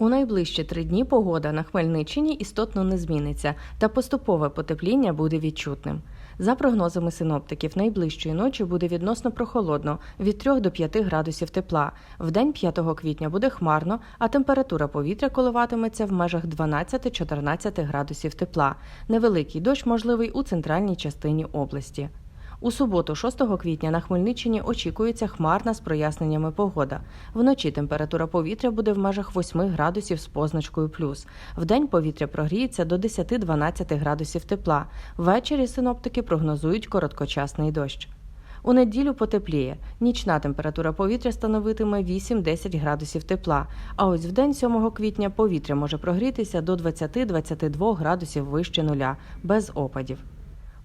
У найближчі три дні погода на Хмельниччині істотно не зміниться, та поступове потепління буде відчутним. За прогнозами синоптиків, найближчої ночі буде відносно прохолодно від 3 до 5 градусів тепла. В день 5 квітня буде хмарно, а температура повітря коливатиметься в межах 12-14 градусів тепла. Невеликий дощ можливий у центральній частині області. У суботу, 6 квітня, на Хмельниччині очікується хмарна з проясненнями погода. Вночі температура повітря буде в межах 8 градусів з позначкою плюс. Вдень повітря прогріється до 10-12 градусів тепла. Ввечері синоптики прогнозують короткочасний дощ. У неділю потепліє. Нічна температура повітря становитиме 8-10 градусів тепла. А ось в день 7 квітня повітря може прогрітися до 20-22 градусів вище нуля, без опадів.